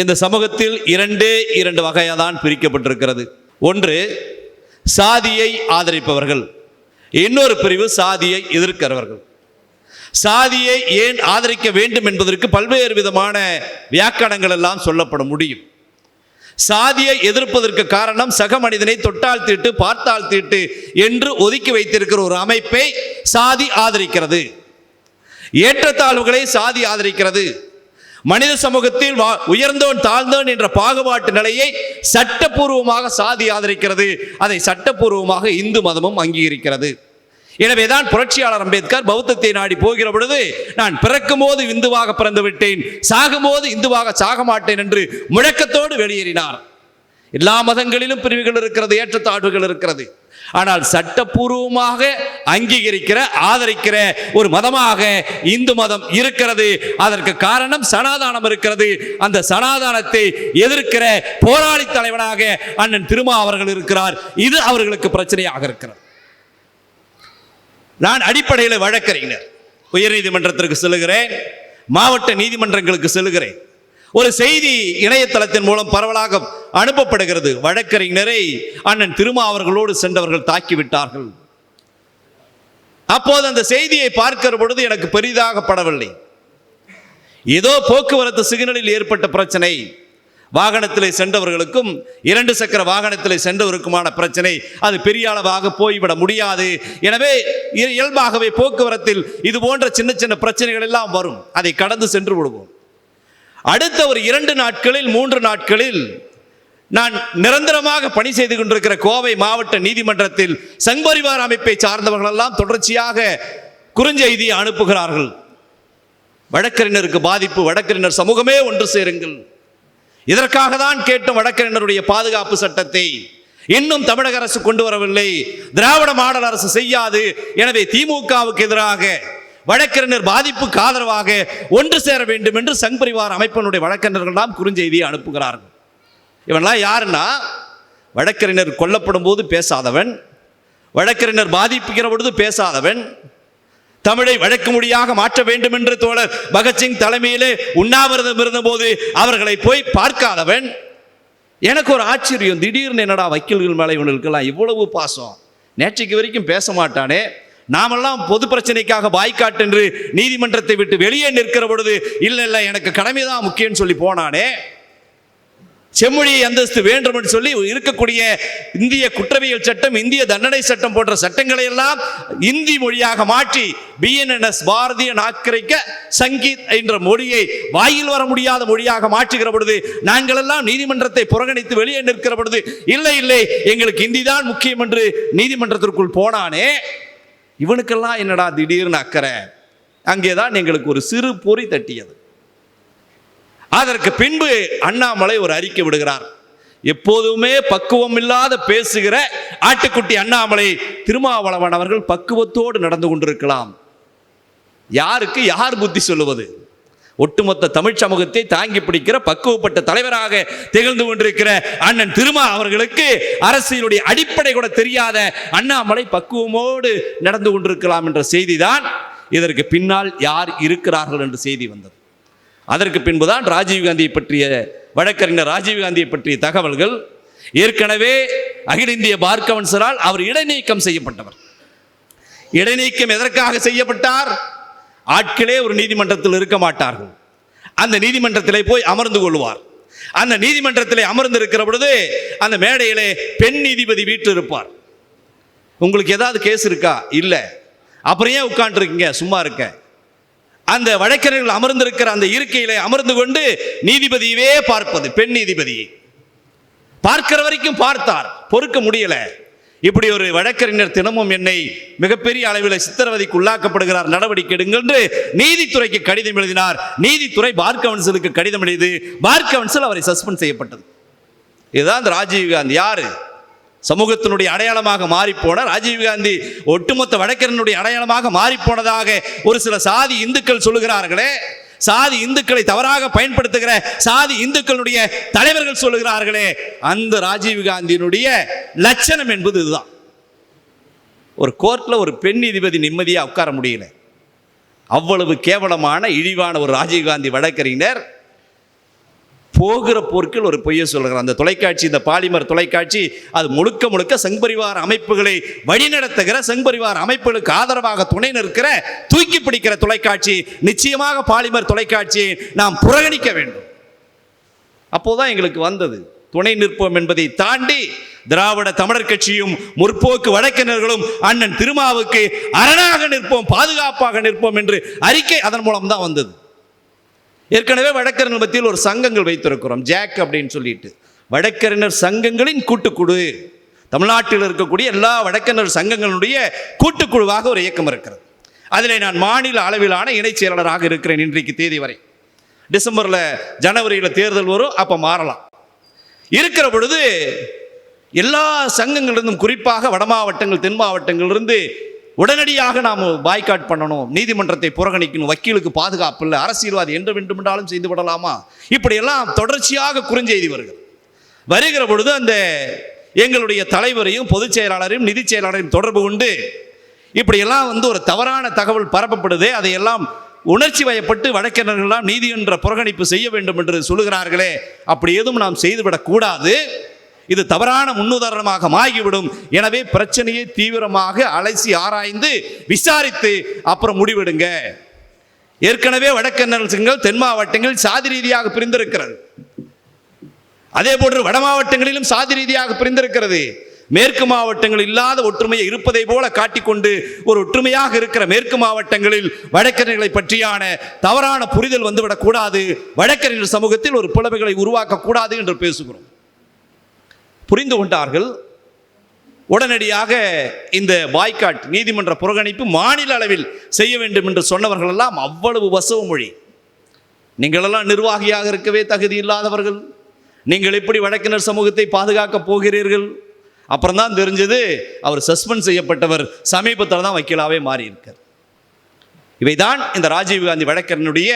இந்த சமூகத்தில் இரண்டே இரண்டு வகையாக தான் பிரிக்கப்பட்டிருக்கிறது. ஒன்று சாதியை ஆதரிப்பவர்கள். இன்னொரு பிரிவு சாதியை எதிர்க்கிறவர்கள். சாதியை ஏன் ஆதரிக்க வேண்டும் என்பதற்கு பல்வேறு விதமான வியாக்கணங்கள் எல்லாம் சொல்லப்பட முடியும். சாதியை எதிர்ப்பதற்கு காரணம் சக மனிதனை தொட்டால் தீட்டு பார்த்தால் தீட்டு என்று ஒதுக்கி வைத்திருக்கிற ஒரு அமைப்பை சாதி ஆதரிக்கிறது. ஏற்றத்தாழ்வுகளை சாதி ஆதரிக்கிறது. மனித சமூகத்தில் வா- உயர்ந்தோன் தாழ்ந்தோன் என்ற பாகுபாட்டு நிலையை சட்டப்பூர்வமாக சாதி ஆதரிக்கிறது. அதை சட்டப்பூர்வமாக இந்து மதமும் அங்கீகரிக்கிறது. எனவேதான் புரட்சியாளர் அம்பேத்கர் பௌத்தத்தை நாடி போகிற பொழுது நான் பிறக்கும் போது இந்துவாக பிறந்து விட்டேன் சாகும்போது இந்துவாக சாக மாட்டேன் என்று முழக்கத்தோடு வெளியேறினார். எல்லா மதங்களிலும் பிரிவுகள் இருக்கிறது ஏற்றத்தாழ்வுகள் இருக்கிறது. ஆனால் சட்டப்பூர்வமாக அங்கீகரிக்கிற ஆதரிக்கிற ஒரு மதமாக இந்து மதம் இருக்கிறது. அதற்கு காரணம் சனாதானம் இருக்கிறது. அந்த சனாதானத்தை எதிர்க்கிற போராளி தலைவனாக அண்ணன் திருமா அவர்கள் இருக்கிறார். இது அவர்களுக்கு பிரச்சனையாக இருக்கிறது. நான் அடிப்படையில் வழக்கறிஞர். உயர்நீதிமன்றத்திற்கு செல்கிறேன் மாவட்ட நீதிமன்றங்களுக்கு செல்கிறேன் ஒரு செய்தி இணையதளத்தின் மூலம் பரவலாக அனுப்பப்படுகிறது. வழக்கறிஞரை அண்ணன் திருமா அவர்களோடு சென்றவர்கள் தாக்கிவிட்டார்கள். அப்போது அந்த செய்தியை பார்க்கிற பொழுது எனக்கு பெரிதாக படவில்லை. ஏதோ போக்குவரத்து சிக்னலில் ஏற்பட்ட பிரச்சனை. வாகனத்தில் சென்றவர்களுக்கும் இரண்டு சக்கர வாகனத்திலே சென்றவருக்குமான பிரச்சனை. அது பெரிய அளவாக போய்விட முடியாது. எனவே இயல்பாகவே போக்குவரத்தில் இது போன்ற சின்ன சின்ன பிரச்சனைகள் எல்லாம் வரும். அதை கடந்து சென்று விடுவோம். அடுத்த ஒரு இரண்டு நாட்களில் மூன்று நாட்களில் நான் நிரந்தரமாக பணி செய்து கொண்டிருக்கிற கோவை மாவட்ட நீதிமன்றத்தில் சங்பரிவார் அமைப்பை சார்ந்தவர்களெல்லாம் தொடர்ச்சியாக குறுஞ்செய்தியை அனுப்புகிறார்கள். வழக்கறிஞருக்கு பாதிப்பு வழக்கறிஞர் சமூகமே ஒன்று சேருங்கள். இதற்காக தான் கேட்டும் வழக்கறிஞருடைய பாதுகாப்பு சட்டத்தை. இன்னும் தமிழக அரசு கொண்டு வரவில்லை. திராவிட மாடல் அரசு செய்யாது. எனவே திமுகவுக்கு எதிராக வழக்கறிஞர் பாதிப்புக்கு ஆதரவாக ஒன்று சேர வேண்டும் என்று சங் பரிவார் அமைப்பினுடைய வழக்கறிஞர்கள் தான் குறுஞ்செய்தியை அனுப்புகிறார்கள். இவன்லாம் யாருன்னா வழக்கறிஞர் கொல்லப்படும் போது பேசாதவன் வழக்கறிஞர் பாதிப்புகிற பொழுது பேசாதவன் தமிழை வழக்கு மொழியாக மாற்ற வேண்டும் என்று தோழர் பகத்சிங் தலைமையிலே உண்ணாவிரதம் இருந்தபோது அவர்களை போய் பார்க்காதவன் எனக்கு ஒரு ஆச்சரியம் திடீர்னு என்னடா வக்கீல்கள் மேலே இவனுக்கெல்லாம் இவ்வளவு பாசம் நேற்றைக்கு வரைக்கும் பேச மாட்டானே நாமெல்லாம் பொது பிரச்சனைக்காக பாய்காட் என்று நீதிமன்றத்தை விட்டு வெளியே நிற்கிற பொழுது இல்லை இல்லை எனக்கு கடமை தான் முக்கியம்னு சொல்லி போனானே. செம்மொழி அந்தஸ்து வேண்டும் என்று சொல்லி இருக்கக்கூடிய இந்திய குற்றவியல் சட்டம் இந்திய தண்டனை சட்டம் போன்ற சட்டங்களை எல்லாம் இந்தி மொழியாக மாற்றி பிஎன்என்எஸ் பாரதிய நாக்கரைக்க சங்கீத் என்ற மொழியை வாயில் வர முடியாத மொழியாக மாற்றுகிற பொழுது நாங்கள் எல்லாம் நீதிமன்றத்தை புறக்கணித்து வெளியே நிற்கிற பொழுது இல்லை இல்லை எங்களுக்கு இந்தி தான் முக்கியம் என்று நீதிமன்றத்திற்குள் போனானே. இவனுக்கெல்லாம் என்னடா திடீர்னு அக்கறை? அங்கேதான் எங்களுக்கு ஒரு சிறு பொறி தட்டியது. அதற்கு பின்பு அண்ணாமலை ஒரு அறிக்கை விடுகிறார். எப்போதுமே பக்குவம் இல்லாத பேசுகிற ஆட்டுக்குட்டி அண்ணாமலை திருமாவளவன் அவர்கள் பக்குவத்தோடு நடந்து கொண்டிருக்கலாம். யாருக்கு யார் புத்தி சொல்லுவது? ஒட்டுமொத்த தமிழ் சமூகத்தை தாங்கி பிடிக்கிற பக்குவப்பட்ட தலைவராக திகழ்ந்து கொண்டிருக்கிற அண்ணன் திருமா அவர்களுக்கு அரசியலுடைய அடிப்படை கூட தெரியாத அண்ணாமலை பக்குவமோடு நடந்து கொண்டிருக்கலாம் என்ற செய்திதான் இதற்கு பின்னால் யார் இருக்கிறார்கள் என்று செய்தி வந்தது. அதற்கு பின்புதான் ராஜீவ்காந்தியை பற்றிய வழக்கறிஞர் ராஜீவ்காந்தியை பற்றிய தகவல்கள் ஏற்கனவே அகில இந்திய பார் கவுன்சிலால் அவர் இடைநீக்கம் செய்யப்பட்டவர். இடைநீக்கம் எதற்காக செய்யப்பட்டார்? ஆட்களே ஒரு நீதிமன்றத்தில் இருக்க மாட்டார்கள். அந்த நீதிமன்றத்திலே போய் அமர்ந்து கொள்வார். அந்த நீதிமன்றத்திலே அமர்ந்து இருக்கிற பொழுது அந்த மேடையிலே பெண் நீதிபதி வீட்டு இருப்பார் உங்களுக்கு ஏதாவது கேஸ் இருக்கா? இல்லை. அப்புறம் ஏன் உட்காந்துருக்கீங்க சும்மா இருக்க. அந்த வழக்கறிஞர்கள் அமர்ந்திருக்கிற அந்த இருக்கையிலே அமர்ந்து கொண்டு நீதிபதியவே பார்ப்பது பெண் நீதிபதியை. பார்க்கிற வரைக்கும் பார்த்தார். பொறுக்க முடியலை. இப்படி ஒரு வழக்கறிஞர் தினமும் என்னை மிகப்பெரிய அளவில் சித்திரவதைக்கு உள்ளாக்கப்படுகிறார். நடவடிக்கை எடுங்கள் என்று நீதித்துறைக்கு கடிதம் எழுதினார். நீதித்துறை பார் கவுன்சிலுக்கு கடிதம் எழுதி பார் கவுன்சில் அவரை சஸ்பெண்ட் செய்யப்பட்டது. இதுதான் இந்த ராஜீவ்காந்தி யாரு? சமூகத்தினுடைய அடையாளமாக மாறிப்போன ராஜீவ்காந்தி ஒட்டுமொத்த வழக்கறிஞருடைய அடையாளமாக மாறிப்போனதாக ஒரு சில சாதி இந்துக்கள் சொல்லுகிறார்களே சாதி இந்துக்களை தவறாக பயன்படுத்துகிற சாதி இந்துக்களுடைய தலைவர்கள் சொல்லுகிறார்களே அந்த ராஜீவ் காந்தியினுடைய லட்சணம் என்பது இதுதான். ஒரு கோர்ட்டில் ஒரு பெண் நீதிபதி நிம்மதியாக உட்கார முடியல. அவ்வளவு கேவலமான இழிவான ஒரு ராஜீவ்காந்தி வழக்கறிஞர் போகிற போர்க்கில் ஒரு பொய்யை சொல்கிறார் அந்த தொலைக்காட்சி இந்த பாலிமர் தொலைக்காட்சி அது முழுக்க முழுக்க சங்பரிவார அமைப்புகளை வழிநடத்துகிற சங்பரிவார அமைப்புகளுக்கு ஆதரவாக துணை நிற்கிற தூக்கி பிடிக்கிற தொலைக்காட்சி நிச்சயமாக பாலிமர் தொலைக்காட்சியை நாம் புறக்கணிக்க வேண்டும். அப்போதான் எங்களுக்கு வந்தது. துணை நிற்போம் என்பதை தாண்டி திராவிட தமிழர் கட்சியும் முற்போக்கு வழக்கினர்களும் அண்ணன் திருமாவுக்கு அரணாக நிற்போம் பாதுகாப்பாக நிற்போம் என்று அறிக்கை அதன் மூலம் தான் வந்தது. ஏற்கனவே வழக்கறிஞர் மத்தியில் ஒரு சங்கங்கள் வைத்திருக்கிறோம் ஜாக் அப்படின்னு சொல்லிட்டு. வழக்கறிஞர் சங்கங்களின் கூட்டுக்குழு. தமிழ்நாட்டில் இருக்கக்கூடிய எல்லா வழக்கறிஞர் சங்கங்களுடைய கூட்டுக்குழுவாக ஒரு இயக்கம் இருக்கிறது. அதில் நான் மாநில அளவிலான இணைச் செயலாளராக இருக்கிறேன் இன்றைக்கு தேதி வரை. டிசம்பரில் ஜனவரியில் தேர்தல் வரும் அப்போ மாறலாம். இருக்கிற பொழுது எல்லா சங்கங்களிலிருந்தும் குறிப்பாக வட மாவட்டங்கள் தென் மாவட்டங்களிலிருந்து உடனடியாக நாம் பாய்காட் பண்ணணும் நீதிமன்றத்தை புறக்கணிக்கணும் வக்கீலுக்கு பாதுகாப்பு இல்லை அரசியல்வாதி என்று வேண்டுமென்றாலும் செய்து விடலாமா? இப்படியெல்லாம் தொடர்ச்சியாக குறுஞ்செய்தி வருகிறது வருகிற பொழுது அந்த எங்களுடைய தலைவரையும் பொதுச் செயலாளரையும் நிதிச் செயலாளரையும் தொடர்பு கொண்டு இப்படியெல்லாம் வந்து ஒரு தவறான தகவல் பரப்பப்படுதே. அதையெல்லாம் உணர்ச்சி வயப்பட்டு வழக்கறிஞர்கள்லாம் நீதிமன்ற புறக்கணிப்பு செய்ய வேண்டும் என்று சொல்லுகிறார்களே. அப்படி எதுவும் நாம் செய்துவிடக்கூடாது இது தவறான முன்னுதாரணமாக மாறிவிடும். எனவே பிரச்சனையை தீவிரமாக அலசி ஆராய்ந்து விசாரித்து அப்புறம் முடிவெடுங்க. ஏற்கனவே வடக்கன்னர்கள் தென் மாவட்டங்கள் சாதி ரீதியாக பிரிந்திருக்கிறது. அதே போன்று வட மாவட்டங்களிலும் சாதி ரீதியாக பிரிந்திருக்கிறது. மேற்கு மாவட்டங்கள் இல்லாத ஒற்றுமையை இருப்பதை போல காட்டிக்கொண்டு ஒரு ஒற்றுமையாக இருக்கிற மேற்கு மாவட்டங்களில் வழக்கறிஞர்களை பற்றியான தவறான புரிதல் வந்துவிடக்கூடாது. வழக்கறிஞர் சமூகத்தில் ஒரு பிளவுகளை உருவாக்கக்கூடாது என்று பேசுகிறோம். புரிந்து கொண்டார்கள். உடனடியாக இந்த பாய்காட் நீதிமன்ற புறக்கணிப்பு மாநில அளவில் செய்ய வேண்டும் என்று சொன்னவர்கள் எல்லாம் அவ்வளவு வசவு மொழி. நீங்களெல்லாம் நிர்வாகியாக இருக்கவே தகுதி இல்லாதவர்கள். நீங்கள் எப்படி வழக்கினர் சமூகத்தை பாதுகாக்க போகிறீர்கள்? அப்புறம் தான் தெரிஞ்சது அவர் சஸ்பெண்ட் செய்யப்பட்டவர் சமீபத்தில் தான் வக்கீலாகவே மாறியிருக்கார். இவைதான் இந்த ராஜீவ்காந்தி வழக்கறிஞருடைய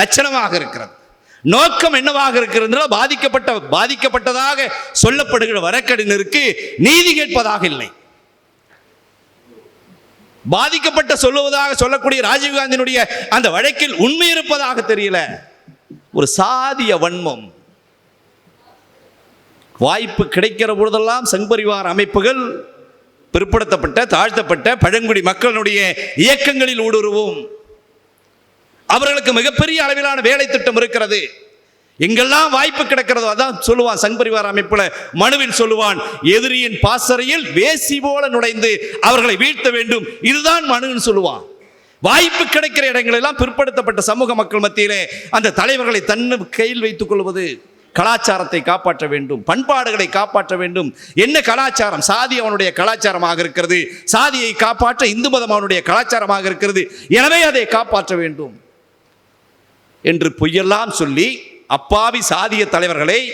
லட்சணமாக இருக்கிறது. நோக்கம் என்னவாக இருக்கிறது பாதிக்கப்பட்ட பாதிக்கப்பட்டதாக சொல்லப்படுகிற வழக்கறிஞருக்கு நீதி கேட்பதாக இல்லை. பாதிக்கப்பட்ட சொல்லுவதாக சொல்லக்கூடிய ராஜீவ்காந்தியினுடைய அந்த வழக்கில் உண்மை இருப்பதாக தெரியல. ஒரு சாதிய வன்மம். வாய்ப்பு கிடைக்கிற பொழுதெல்லாம் சங்பரிவார் அமைப்புகள் பிற்படுத்தப்பட்ட தாழ்த்தப்பட்ட பழங்குடி மக்களுடைய இயக்கங்களில் ஊடுருவும். அவர்களுக்கு மிகப்பெரிய அளவிலான வேலை திட்டம் இருக்கிறது. எங்கெல்லாம் வாய்ப்பு கிடைக்கிறதோ அதான் சொல்லுவான் சங்பரிவார் அமைப்புல மனுவில் சொல்லுவான் எதிரியின் பாசறையில் வேசி போல நுழைந்து அவர்களை வீழ்த்த வேண்டும். இதுதான் மனுன்னு சொல்லுவான். வாய்ப்பு கிடைக்கிற இடங்களெல்லாம் பிற்படுத்தப்பட்ட சமூக மக்கள் மத்தியிலே அந்த தலைவர்களை தன்னு கையில் வைத்துக் கொள்வது கலாச்சாரத்தை காப்பாற்ற வேண்டும் பண்பாடுகளை காப்பாற்ற வேண்டும். என்ன கலாச்சாரம்? சாதி அவனுடைய கலாச்சாரமாக இருக்கிறது. சாதியை காப்பாற்ற இந்து மதம் அவனுடைய கலாச்சாரமாக இருக்கிறது. எனவே அதை காப்பாற்ற வேண்டும். என்று பொய்யெல்லாம் சொல்லி அப்பாவி சாதிய தலைவர்களை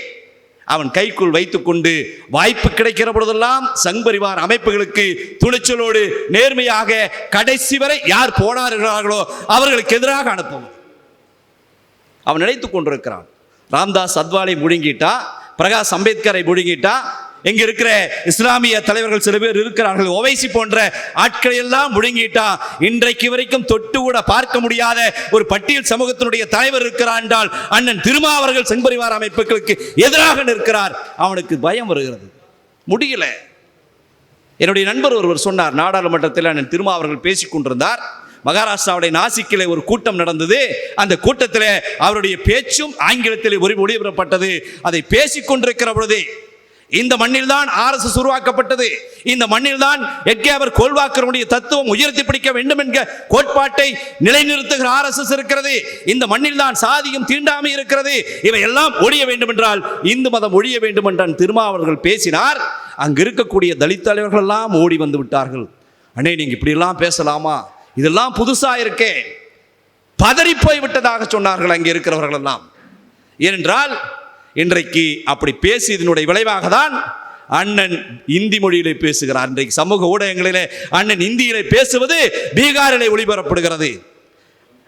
அவன் கைக்குள் வைத்துக்கொண்டு வாய்ப்பு கிடைக்கிற பொழுதெல்லாம் சங்பரிவார் அமைப்புகளுக்கு துணிச்சலோடு நேர்மையாக கடைசி வரை யார் போனார்களோ அவர்களுக்கு எதிராக அனுப்பும். அவன் நினைத்துக் கொண்டிருக்கிறான். ராம்தாஸ் அத்வாலை முழுங்கிட்டா பிரகாஷ் அம்பேத்கரை முழுங்கிட்டா இங்க இருக்கிற இஸ்லாமிய தலைவர்கள் சில பேர் இருக்கிறார்கள். ஓவைசி போன்ற ஆட்களை எல்லாம் முழுங்கிட்டா இன்றைக்கு வரைக்கும் தொட்டு கூட பார்க்க முடியாத ஒரு பட்டியல் சமூகத்தினுடைய தலைவர் இருக்கிறார் என்றால் அண்ணன் திருமாவர்கள் செம்பரிவார அமைப்புகளுக்கு எதிராக நிற்கிறார். அவனுக்கு பயம் வருகிறது. முடியல. என்னுடைய நண்பர் ஒருவர் சொன்னார். நாடாளுமன்றத்தில் அண்ணன் திருமாவர்கள் பேசிக் கொண்டிருந்தார். மகாராஷ்டிராவுடைய நாசிக்கிலே ஒரு கூட்டம் நடந்தது. அந்த கூட்டத்தில் அவருடைய பேச்சும் ஆங்கிலத்தில் ஒளி ஒளிபரப்பட்டது அதை பேசிக் கொண்டிருக்கிற இந்த மண்ணில் தான் ஆர்எஸ்எஸ் உருவாக்கப்பட்டது. இந்த மண்ணில் தான் எட்கேவர் கோல்வாக்கருடைய தத்துவம் உயர்த்தி பிடிக்க வேண்டும் என்கிற கோட்பாட்டை நிலைநிறுத்துகிற ஆர்எஸ்எஸ் இருக்கிறது. இந்த மண்ணில் தான் சாதியும் தீண்டாமை இருக்கிறது. இவை எல்லாம் ஒழிய வேண்டும் என்றால் இந்து மதம் ஒழிய வேண்டும் என்றான் திருமாவர்கள் பேசினார். அங்கு இருக்கக்கூடிய தலித் தலைவர்கள் எல்லாம் ஓடி வந்து விட்டார்கள். அண்ணே நீங்க இப்படியெல்லாம் பேசலாமா? இதெல்லாம் புதுசா இருக்கே. பதறி போய் விட்டதாக சொன்னார்கள் அங்கே இருக்கிறவர்கள் எல்லாம். ஏனென்றால் இன்றைக்கு அப்படி பேசியதனுடைய விளைவாக தான் அண்ணன் இந்தி மொழியிலே பேசுகிறார். இன்றைக்கு சமூக ஊடகங்களிலே அண்ணன் இந்தியிலே பேசுவது பீகாரிலே ஒளிபரப்படுகிறது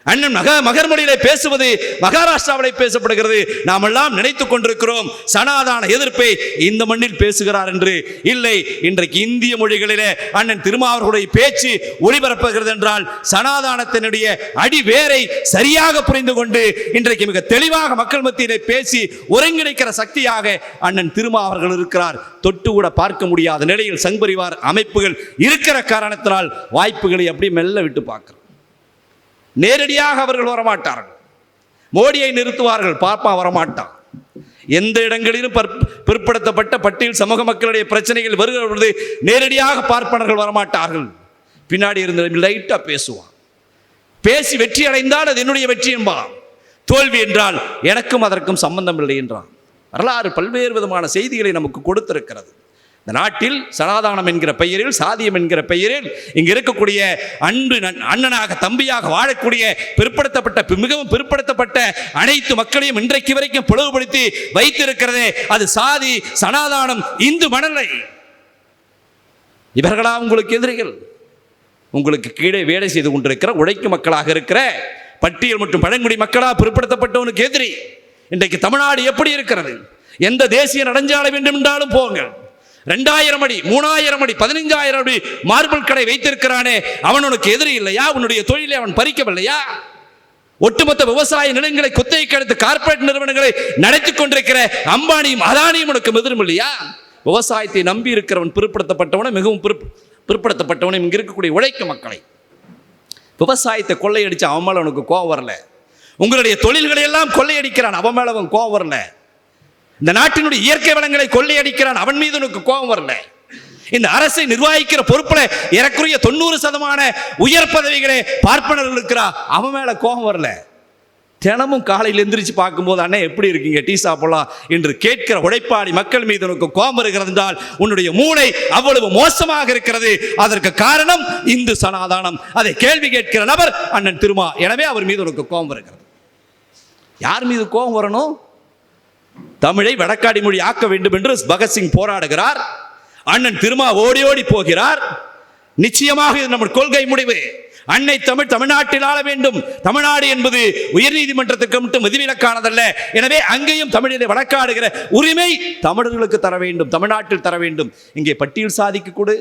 அண்ணன் மக மகர்மொழியிலே பேசுவது மகாராஷ்டிராவிலே பேசப்படுகிறது. நாம் எல்லாம் நினைத்துக் கொண்டிருக்கிறோம். சனாதான எதிர்ப்பை இந்த மண்ணில் பேசுகிறார் என்று. இல்லை இன்றைக்கு இந்திய மொழிகளிலே அண்ணன் திருமாவர்களுடைய பேச்சு ஒளிபரப்புகிறது என்றால் சனாதானத்தினுடைய அடிவேரை சரியாக புரிந்து கொண்டு இன்றைக்கு மிக தெளிவாக மக்கள் மத்தியிலே பேசி ஒருங்கிணைக்கிற சக்தியாக அண்ணன் திருமாவர்கள் இருக்கிறார். தொட்டு கூட பார்க்க முடியாத நிலையில் சங்பரிவார் அமைப்புகள் இருக்கிற காரணத்தினால் வாய்ப்புகளை அப்படி மெல்ல விட்டு பார்க்கிறோம். நேரடியாக அவர்கள் வரமாட்டார்கள். மோடியை நிறுத்துவார்கள் பாப்பா வரமாட்டான் எந்த இடங்களிலும் பற்- பிற்படுத்தப்பட்ட பட்டியல் சமூக மக்களுடைய பிரச்சனைகள் வருகிற பொழுது நேரடியாக பார்ப்பனர்கள் வரமாட்டார்கள். பின்னாடி இருந்து லைட்டாக பேசுவான். பேசி வெற்றி அடைந்தால் அது என்னுடைய வெற்றி என்பான். தோல்வி என்றால் எனக்கும் அதற்கும் சம்பந்தம் இல்லை என்றான். வரலாறு பல்வேறு விதமான செய்திகளை நமக்கு கொடுத்திருக்கிறது. இந்த நாட்டில் சனாதானம் என்கிற பெயரில் சாதியம் என்கிற பெயரில் இங்கு இருக்கக்கூடிய அன்பு அண்ணனாக தம்பியாக வாழக்கூடிய பிற்படுத்தப்பட்ட மிகவும் பிற்படுத்தப்பட்ட அனைத்து மக்களையும் இன்றைக்கு வரைக்கும் பிளவுபடுத்தி வைத்திருக்கிறதே அது சாதி சனாதானம் இந்து மனநிலை. இவர்களா உங்களுக்கு எதிரிகள்? உங்களுக்கு கீழே வேலை செய்து கொண்டிருக்கிற உழைக்கும் மக்களாக இருக்கிற பட்டியல் மற்றும் பழங்குடி மக்களாக பிற்படுத்தப்பட்டவனுக்கு எதிரி. இன்றைக்கு தமிழ்நாடு எப்படி இருக்கிறது? எந்த தேசிய நடஞ்சாலை வேண்டும் என்றாலும் போங்கள் ரெண்டாயிரம் அடி மூணாயிரம் அடி பதினைஞ்சாயிரம் அடி மார்பிள் கடை வைத்திருக்கிறானே அவன் உனக்கு எதிரி இல்லையா? உன்னுடைய தொழிலை அவன் பறிக்கவில்லையா? ஒட்டுமொத்த விவசாய நிலங்களை குத்தகைக்கு எடுத்து கார்ப்பரேட் நிறுவனங்களை நடத்தி கொண்டிருக்கிற அம்பானியும் அதானியும் உனக்கு எதிரும் இல்லையா? விவசாயத்தை நம்பி இருக்கிறவன் பிற்படுத்தப்பட்டவனும் மிகவும் பிற்படுத்தப்பட்டவனும் இங்கே இருக்கக்கூடிய உழைக்கும் மக்களை. விவசாயத்தை கொள்ளையடிச்சு அவன் மேலே உனக்கு கோவம் வரல. உங்களுடைய தொழில்களை எல்லாம் கொள்ளையடிக்கிறான் அவன் மேல அவன் கோவம் வரல. இந்த நாட்டினுடைய இயற்கை வளங்களை கொள்ளையடிக்கிறான். அவன் மீது உனக்கு கோபம் வரல. இந்த அரசை நிர்வகிக்கிற பொறுப்புல ஏறக்குறைய தொண்ணூறு சதமான உயர் பதவிகளை பார்ப்பனர்கள் இருக்கிறா. அவன் மேல கோபம் வரல. தினமும் காலையில் எந்திரிச்சு பார்க்கும்போது அண்ணே எப்படி இருக்கீங்க? டீ சாப்பிடலாம்? என்று கேட்கிற உழைப்பாளி மக்கள் மீது உனக்கு கோபம் இருக்கிறது என்றால் உன்னுடைய மூளை அவ்வளவு மோசமாக இருக்கிறது. அதற்கு காரணம் இந்து சனாதானம். அதை கேள்வி கேட்கிற நபர் அண்ணன் திருமா. எனவே அவர் மீது உனக்கு கோபம் இருக்கிறது யார் மீது கோபம் வரணும்? தமிழை வடக்காடி மொழி ஆக்க வேண்டும் என்று பகத்சிங் போராடுகிறார். அண்ணன் திருமா ஓடி ஓடி போகிறார். நிச்சயமாக இது நம்ம கொள்கை முடிவு. அன்னை தமிழ் தமிழ்நாட்டில் ஆள வேண்டும். தமிழ்நாடு என்பது உயர்நீதிமன்றத்துக்கு மட்டும் விதிவிலக்கானதல்ல. எனவே அங்கேயும் தமிழிலே வழக்காடுகிற உரிமை தமிழர்களுக்கு தர வேண்டும் தமிழ்நாட்டில் தர வேண்டும். இங்கே பட்டியல் சாதிக்கு கொடு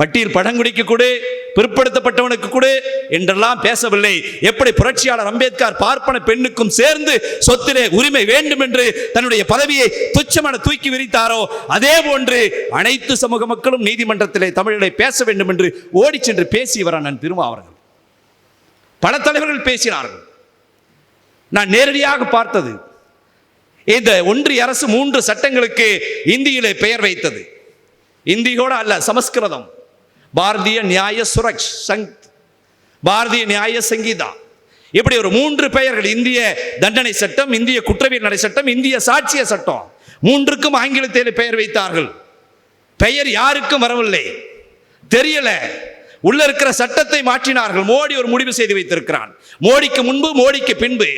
பட்டியல் பழங்குடிக்கு கொடு பிற்படுத்தப்பட்டவனுக்கு கொடு என்றெல்லாம் பேசவில்லை. எப்படி புரட்சியாளர் அம்பேத்கர் பார்ப்பன பெண்ணுக்கும் சேர்ந்து சொத்திலே உரிமை வேண்டும் என்று தன்னுடைய பதவியை துச்சமான தூக்கி விரித்தாரோ அதே போன்று அனைத்து சமூக மக்களும் நீதிமன்றத்திலே தமிழிலே பேச வேண்டும் என்று ஓடி சென்று பேசியவர் அண்ணன் திருமாவர்கள் பல தலைவர்கள் பேசினார்கள். நான் நேரடியாக பார்த்தது. இந்த ஒன்றிய அரசு மூன்று சட்டங்களுக்கு இந்தியிலே பெயர் வைத்தது. இந்தியோட அல்ல சமஸ்கிருதம். பாரதிய நியாய சுரக்ஷ் சங் பாரதிய நியாய சங்கீதா. இப்படி ஒரு மூன்று பெயர்கள் இந்திய தண்டனை சட்டம் இந்திய குற்றவியல் நடை சட்டம் இந்திய சாட்சிய சட்டம். மூன்றுக்கும் ஆங்கிலத்தில் பெயர் வைத்தார்கள். பெயர் யாருக்கும் வரவில்லை. தெரியல. உள்ள இருக்கிற சட்டத்தை மாற்றினார்கள். மோடி ஒரு முடிவு செய்து வைத்திருக்கிறான். மோடிக்கு முன்பு மோடிக்கு பின்பு.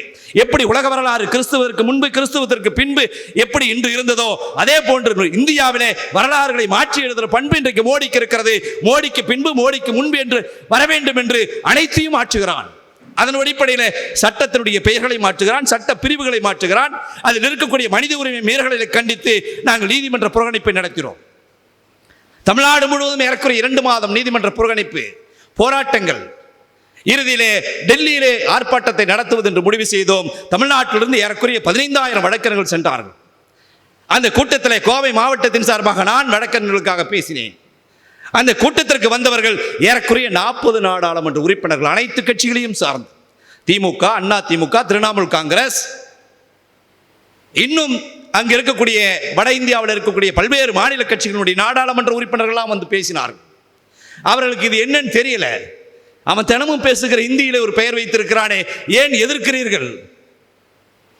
எப்படி உலக வரலாறு கிறிஸ்துவருக்கு முன்பு கிறிஸ்துவத்திற்கு பின்பு எப்படி இன்று இருந்ததோ அதே போன்று இந்தியாவிலே வரலாறுகளை மாற்றி எழுதுகிற பண்பு இன்றைக்கு மோடிக்கு இருக்கிறது. மோடிக்கு பின்பு மோடிக்கு முன்பு என்று வர வேண்டும் என்று அனைத்தையும் மாற்றுகிறான். அதன் அடிப்படையில் சட்டத்தினுடைய பெயர்களை மாற்றுகிறான் சட்ட பிரிவுகளை மாற்றுகிறான். அதில் இருக்கக்கூடிய மனித உரிமை மீறல்களை கண்டித்து நாங்கள் நீதிமன்ற புறக்கணிப்பை நடத்தினோம் தமிழ்நாடு முழுவதும் ஏறக்குறைய இரண்டு மாதம் நீதிமன்ற புறக்கணிப்பு போராட்டங்கள். இறுதியிலே டெல்லியிலே ஆர்ப்பாட்டத்தை நடத்துவது என்று முடிவு செய்தோம். தமிழ்நாட்டிலிருந்து ஏறக்குறைய பதினைந்தாயிரம் வழக்கறிஞர்கள் சென்றார்கள். அந்த கூட்டத்தில் கோவை மாவட்டத்தின் சார்பாக நான் வழக்கறிஞர்களுக்காக பேசினேன். அந்த கூட்டத்திற்கு வந்தவர்கள் ஏறக்குறைய நாற்பது நாடாளுமன்ற உறுப்பினர்கள் அனைத்து கட்சிகளையும் சார்ந்து. திமுக அண்ணா திமுக திரிணாமுல் காங்கிரஸ். இன்னும் அங்க இருக்கக்கூடிய வட இந்தியாவில் இருக்கக்கூடிய பல்வேறு மாநில கட்சிகளுடைய நாடாளுமன்ற உறுப்பினர்கள்லாம் வந்து பேசினார்கள். அவர்களுக்கு இது என்னன்னு தெரியல. அவன் தினமும் பேசுகிற இந்தியில ஒரு பெயர் வைத்திருக்கிறானே ஏன் எதிர்க்கிறீர்கள்?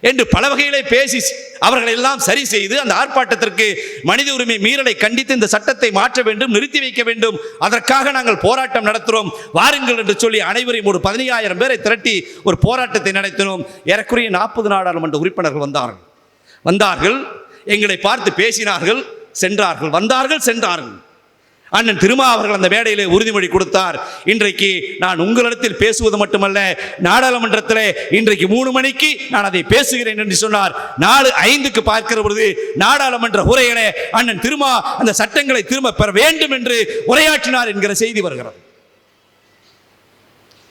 என்று பல வகையிலே பேசி அவர்களை எல்லாம் சரி செய்து அந்த ஆர்ப்பாட்டத்திற்கு மனித உரிமை மீறலை கண்டித்து இந்த சட்டத்தை மாற்ற வேண்டும் நிறுத்தி வைக்க வேண்டும். அதற்காக நாங்கள் போராட்டம் நடத்துகிறோம் வாருங்கள் என்று சொல்லி அனைவரையும் ஒரு பதினையாயிரம் பேரை திரட்டி ஒரு போராட்டத்தை நடத்தினோம். ஏறக்குறைய நாற்பது நாடாளுமன்ற உறுப்பினர்கள் வந்தார்கள். வந்தார்கள் எங்களை பார்த்து பேசினார்கள் சென்றார்கள். வந்தார்கள் சென்றார்கள். அண்ணன் திருமா அவர்கள் அந்த மேடையிலே உறுதிமொழி கொடுத்தார். இன்றைக்கு நான் உங்களிடத்தில் பேசுவது மட்டுமல்ல நாடாளுமன்றத்தில் இன்றைக்கு மூணு மணிக்கு நான் அதை பேசுகிறேன் என்று சொன்னார். நாலு ஐந்துக்கு பார்க்கிற பொழுது நாடாளுமன்ற உரையிலே அண்ணன் திருமா அந்த சட்டங்களை திரும்ப பெற வேண்டும் என்று உரையாற்றினார் என்கிற செய்தி வருகிறது.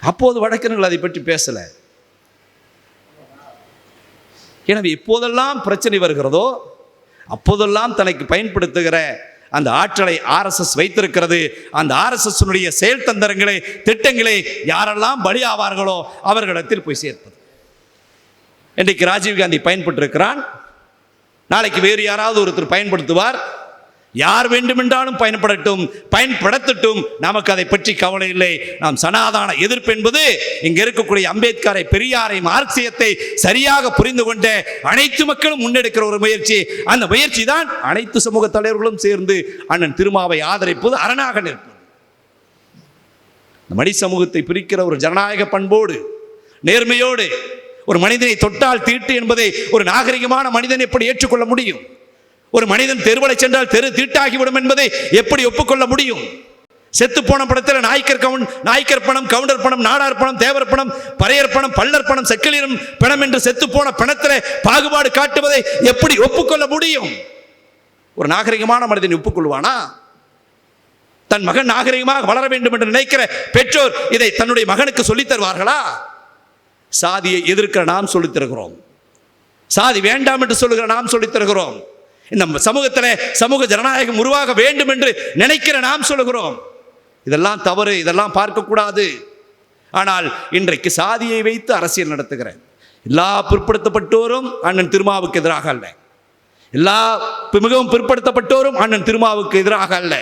அப்போது வடக்கர்கள் அதை பற்றி பேசலை. எனவே எப்போதெல்லாம் பிரச்சனை வருகிறதோ அப்போதெல்லாம் தனக்கு பயன்படுத்துகிற அந்த ஆற்றலை ஆர்எஸ்எஸ் வைத்திருக்கிறது. அந்த ஆர்எஸ்எஸ்னுடைய செயல் தந்திரங்களை திட்டங்களை யாரெல்லாம் பலியாவார்களோ அவர்களிடத்தில் போய் சேர்ப்பது. இன்றைக்கு ராஜீவ்காந்தி பயன்பட்டிருக்கிறான் நாளைக்கு வேறு யாராவது ஒருத்தர் பயன்படுத்துவார். யார் வேண்டுமென்றாலும் பயன்படட்டும் பயன்படுத்தட்டும். நமக்கு அதை பற்றி கவலை இல்லை. நாம் சனாதான எதிர்ப்பு என்பது இங்க இருக்கக்கூடிய அம்பேத்கரை பெரியாரை மார்க்சியத்தை சரியாக புரிந்து கொண்ட அனைத்து மக்களும் முன்னெடுக்கிற ஒரு முயற்சி. அந்த முயற்சி தான் அனைத்து சமூக தலைவர்களும் சேர்ந்து அண்ணன் திருமாவை ஆதரிப்பது அரணாக நிற்பது. மணி சமூகத்தை பிரிக்கிற ஒரு ஜனநாயக பண்போடு நேர்மையோடு ஒரு மனிதனை தொட்டால் தீட்டு என்பதை ஒரு நாகரிகமான மனிதன் எப்படி ஏற்றுக்கொள்ள முடியும்? ஒரு மனிதன் தெருவலை சென்றால் தெரு தீட்டாகிவிடும் என்பதை எப்படி ஒப்புக்கொள்ள முடியும்? செத்து போன படத்தில் நாய்க்கர் கவுன் நாய்க்கர் பணம் கவுண்டர் பணம் நாடார் பணம் தேவர் பணம் பறையர் பணம் பல்லர் பணம் செக்கிலிரும் பணம் என்று செத்து போன பணத்தில் பாகுபாடு காட்டுவதை எப்படி ஒப்புக்கொள்ள முடியும்? ஒரு நாகரிகமான மனிதன் ஒப்புக்கொள்வானா? தன் மகன் நாகரிகமாக வளர வேண்டும் என்று நினைக்கிற பெற்றோர் இதை தன்னுடைய மகனுக்கு சொல்லித் தருவார்களா? சாதியை எதிர்க்கிற நாம் சொல்லித் தருகிறோம். சாதி வேண்டாம் என்று சொல்லுகிற நாம் சொல்லித் தருகிறோம். நம்ம சமூகத்தில் சமூக ஜனநாயகம் உருவாக வேண்டும் என்று நினைக்கிற நாம் சொல்லுகிறோம். இதெல்லாம் தவறு இதெல்லாம் பார்க்கக்கூடாது. ஆனால் இன்றைக்கு சாதியை வைத்து அரசியல் நடத்துகிற எல்லா பிற்படுத்தப்பட்டோரும் அண்ணன் திருமாவுக்கு எதிராக அல்ல. எல்லா மிகவும் பிற்படுத்தப்பட்டோரும் அண்ணன் திருமாவுக்கு எதிராக அல்ல.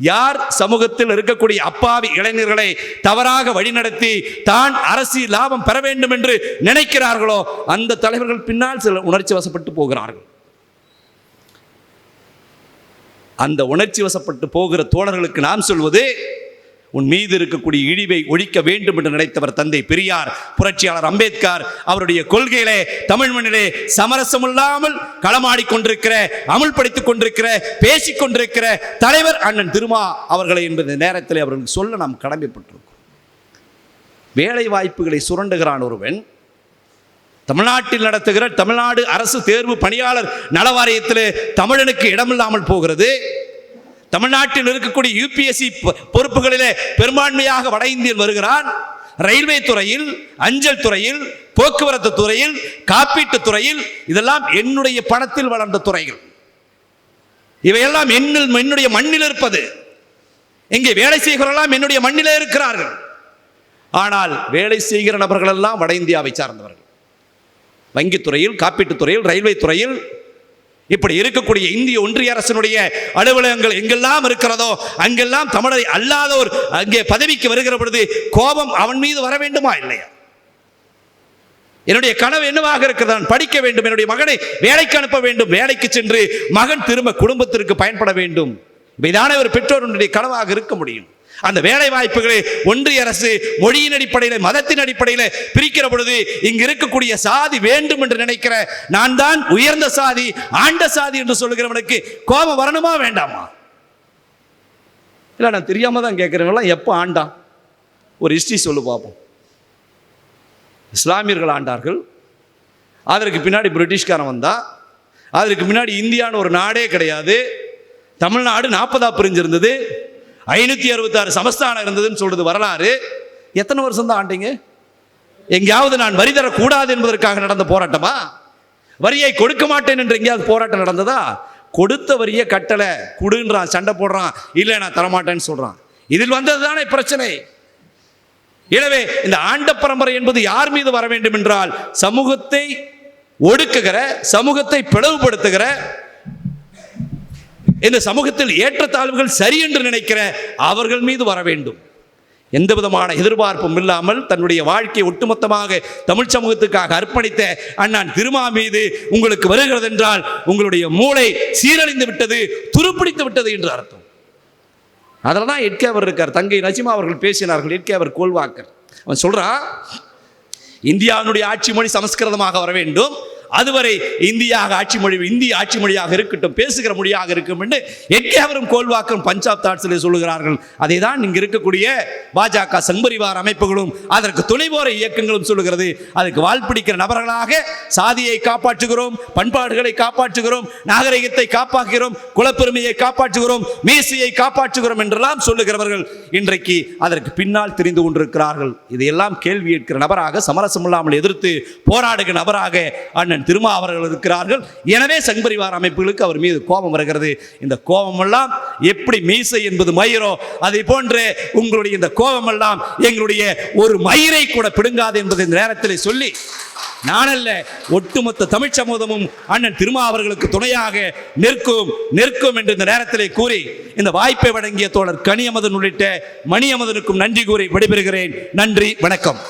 யார் சமூகத்தில் இருக்கக்கூடிய அப்பாவி இளைஞர்களை தவறாக வழிநடத்தி தான் அரசியல் லாபம் பெற வேண்டும் என்று நினைக்கிறார்களோ அந்த தலைவர்கள் பின்னால் சில உணர்ச்சி வசப்பட்டு போகிறார்கள். அந்த உணர்ச்சி வசப்பட்டு போகிற தோழர்களுக்கு நாம் சொல்வது உன் மீது இருக்கக்கூடிய இழிவை ஒழிக்க வேண்டும் என்று நினைத்தவர் தந்தை பெரியார் புரட்சியாளர் அம்பேத்கர். அவருடைய கொள்கையிலே தமிழ் மண்ணிலே சமரசம் இல்லாமல் களமாடிக் கொண்டிருக்கிற அமுல்படுத்திக் கொண்டிருக்கிற பேசிக் கொண்டிருக்கிற தலைவர் அண்ணன் திருமா அவர்களை என்பது நேரத்தில் அவர்களுக்கு சொல்ல நாம் கடமைப்பட்டிருக்கோம் வேலை வாய்ப்புகளை சுரண்டுகிறான் ஒருவன் தமிழ்நாட்டில் நடத்துகிற தமிழ்நாடு அரசு தேர்வு பணியாளர் நலவாரியத்தில் தமிழனுக்கு இடமில்லாமல் போகிறது. தமிழ்நாட்டில் இருக்கக்கூடிய யூபிஎஸ்சி பொறுப்புகளிலே பெரும்பான்மையாக வட இந்தியன் வருகிறான். ரயில்வே துறையில் அஞ்சல் துறையில் போக்குவரத்து துறையில் காப்பீட்டு துறையில் இதெல்லாம் என்னுடைய பணத்தில் வளர்ந்த துறைகள். இவையெல்லாம் என்னில் என்னுடைய மண்ணில் இருப்பது. இங்கே வேலை செய்கிறவர்களெல்லாம் என்னுடைய மண்ணிலே இருக்கிறார்கள். ஆனால் வேலை செய்கிற நபர்கள் எல்லாம் வட இந்தியாவை சார்ந்தவர்கள். வங்கித்துறையில் காப்பீட்டுத் துறையில் ரயில்வே துறையில் இப்படி இருக்கக்கூடிய இந்திய ஒன்றிய அரசினுடைய அலுவலகங்கள் எங்கெல்லாம் இருக்கிறதோ அங்கெல்லாம் தமிழரை அல்லாதோர் அங்கே பதவிக்கு வருகிற பொழுது கோபம் அவன் மீது வர வேண்டுமா இல்லையா? என்னுடைய கனவு என்னவாக இருக்கிறது? நான் படிக்க வேண்டும். என்னுடைய மகனை வேலைக்கு அனுப்ப வேண்டும். வேலைக்கு சென்று மகன் திரும்ப குடும்பத்திற்கு பயன்பட வேண்டும். இவைதானே ஒரு பெற்றோருடைய கனவாக இருக்க முடியும். அந்த வேலை வாய்ப்புகளை ஒன்றிய அரசு மொழியின் அடிப்படையில் மதத்தின் அடிப்படையில் பிரிக்கிற பொழுது இங்கு இருக்கக்கூடிய சாதி வேண்டும் என்று நினைக்கிற நான் தான் உயர்ந்த சாதி ஆண்ட சாதி என்று சொல்லுகிறவனுக்கு கோபம் வரணுமா வேண்டாமா? இல்லை நான் தெரியாம தான் கேட்குறவங்களாம் எப்போ ஆண்டான் ஒரு ஹிஸ்ட்ரி சொல்லு பார்ப்போம் இஸ்லாமியர்கள் ஆண்டார்கள். அதற்கு பின்னாடி பிரிட்டிஷ்காரன் வந்தா. அதற்கு முன்னாடி இந்தியான்னு ஒரு நாடே கிடையாது. தமிழ்நாடு நாற்பதா பிரிஞ்சிருந்தது. ஐநூற்றி அறுபத்தாறு சமஸ்தானம் இருந்ததுன்னு சொல்றது வரலாறு. எத்தனை வருஷம் தான் ஆண்டிங்க? எங்கேயாவது நான் வரி தரக்கூடாது என்பதற்காக நடந்த போராட்டமா? வரியை கொடுக்க மாட்டேன் என்று எங்கேயாவது போராட்டம் நடந்ததா? கொடுத்த வரியை கட்டலை. கொடுன்றான் சண்டை போடுறான். இல்லை நான் தரமாட்டேன்னு சொல்கிறான் இதில் வந்தது தானே பிரச்சனை. எனவே இந்த ஆண்ட பரம்பரை என்பது யார் மீது வர வேண்டும் என்றால் சமூகத்தை ஒடுக்குகிற சமூகத்தை பிளவுபடுத்துகிற இந்த சமூகத்தில் ஏற்றத்தாழ்வுகள் சரி என்று நினைக்கிற அவர்கள் மீது வர வேண்டும். எந்த விதமான எதிர்பார்ப்பும் இல்லாமல் தன்னுடைய வாழ்க்கையை ஒட்டுமொத்தமாக தமிழ் சமூகத்துக்காக அர்ப்பணித்த அண்ணான் திருமா மீது உங்களுக்கு வருகிறது என்றால் உங்களுடைய மூளை சீரழிந்து விட்டது துருப்பிடித்து விட்டது என்று அர்த்தம். அதில் தான் எட்கேவர் இருக்கார். தங்கை நஜிமா அவர்கள் பேசினார்கள் எட்கேவர் கோல்வாக்கர். அவன் சொல்றா இந்தியாவினுடைய ஆட்சி மொழி சமஸ்கிருதமாக வர வேண்டும். அதுவரை இந்தியாக ஆட்சி மொழி இந்திய ஆட்சி மொழியாக இருக்கட்டும் பேசுகிற மொழியாக இருக்கும் என்று எக்கேவரும் கோல்வாக்கும் பஞ்சாப் தாட்ஸில் சொல்லுகிறார்கள். அதை தான் இங்கு இருக்கக்கூடிய பாஜக சங்பரிவார் அமைப்புகளும் அதற்கு துணைவோர இயக்கங்களும் சொல்லுகிறது. அதுக்கு வாழ்பிடிக்கிற நபர்களாக சாதியை காப்பாற்றுகிறோம் பண்பாடுகளை காப்பாற்றுகிறோம் நாகரிகத்தை காப்பாற்றுகிறோம் குலப்பெருமையை காப்பாற்றுகிறோம் மீசையை காப்பாற்றுகிறோம் என்றெல்லாம் சொல்லுகிறவர்கள் இன்றைக்கு அதற்கு பின்னால் தெரிந்து கொண்டிருக்கிறார்கள். இதையெல்லாம் கேள்வி கேட்கிற நபராக சமரசம் இல்லாமல் எதிர்த்து போராடுகிற நபராக அண்ணன் திருமா அவர்கள் இருக்கிறார்கள். எனவே சங்பரிவார அமைப்புகளுக்கு அவர் மீது கோபம் வருகிறது. இந்த கோபமெல்லாம் எப்படி மீசை என்பது மயிரோ? அதை போன்று உங்களுடைய இந்த கோபமெல்லாம் எங்களுடைய ஒரு மயிரை கூட பிடுங்காது என்பதை இந்த நேரத்தில் சொல்லி நானல்ல ஒட்டுமொத்த தமிழ் சமூகமும் அண்ணன் திருமா அவர்களுக்கு துணையாக நிற்கும் நிற்கும் என்று இந்த நேரத்திலே கூறி இந்த வாய்ப்பை வழங்கிய தோழர் கனியமதன் உள்ளிட்ட மணியமதனுக்கும் நன்றி கூறி விடைபெறுகிறேன். நன்றி வணக்கம்.